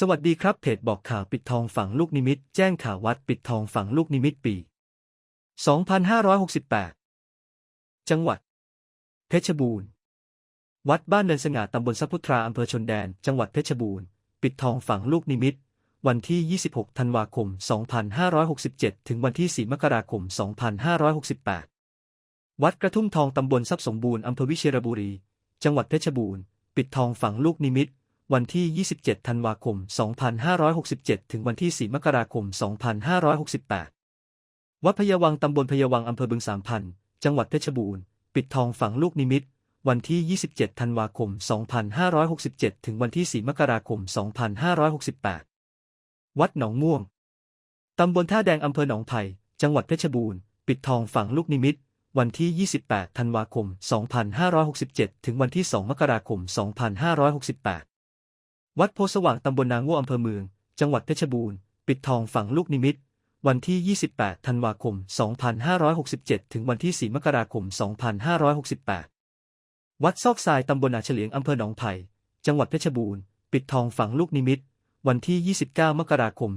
สวัสดีครับเพจบอกข่าวปิดทองฝังลูกนิมิต แจ้งข่าววัดปิดทองฝังลูกนิมิตปี 2568 จังหวัด เพชรบูรณ์ วัดบ้านเนินสง่าตำบลสัพพุทราอำเภอชนแดน จังหวัดเพชรบูรณ์ ปิดทองฝังลูกนิมิต วันที่ 26 ธันวาคม 2567 ถึงวันที่ 4 มกราคม 2568 วัดกระทุ่มทองตำบลทรัพย์สมบูรณ์อำเภอวิเชียรบุรี จังหวัดเพชรบูรณ์ ปิดทองฝังลูกนิมิต วันที่ 27 ธันวาคม 2567 ถึงวันที่ 4 มกราคม 2568 วัดพยาวังตำบลพยาวังอำเภอบึงสามพัน จังหวัดเพชรบูรณ์ ปิดทองฝังลูกนิมิต วันที่ 27 ธันวาคม 2567 ถึงวันที่ 4 มกราคม 2568 วัดหนองม่วง ตำบลท่าแดงอำเภอหนองไผ่ จังหวัดเพชรบูรณ์ ปิดทองฝังลูกนิมิตวันที่ 28 ธันวาคม 2567 ถึงวันที่ 2 มกราคม 2568 วัดโพสว่างตำบลนางง่วอำเภอเมือง จังหวัดเพชรบูรณ์ ปิดทองฝังลูกนิมิต วันที่ 28 ธันวาคม 2567 ถึงวันที่ 4 มกราคม 2568 วัดซอกทรายตำบลนาเฉลียงอำเภอหนองไผ่ จังหวัดเพชรบูรณ์ ปิดทองฝังลูกนิมิต วันที่ 29 มกราคม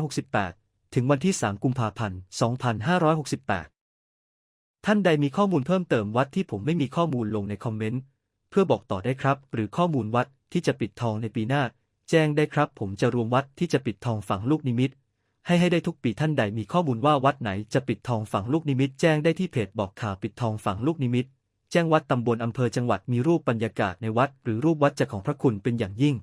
2568 ถึงวันที่ 3 กุมภาพันธ์ 2568 ท่านใดมีข้อมูลเพิ่มเติมวัดที่ผมไม่มีข้อมูลลงในคอมเมนต์ เพื่อบอกต่อได้ครับ หรือข้อมูลวัดที่จะปิดทองในปีหน้า แจ้งได้ครับ ผมจะรวมวัดที่จะปิดทองฝั่งลูกนิมิต ให้ให้ได้ทุกปีท่านใดมีข้อมูลว่าวัดไหนจะปิดทองฝั่งลูกนิมิต แจ้งได้ที่เพจบอกข่าวปิดทองฝั่งลูกนิมิต แจ้งวัดตำบลอำเภอจังหวัดมีรูปบรรยากาศในวัด หรือรูปวัดจะของพระคุณเป็นอย่างยิ่ง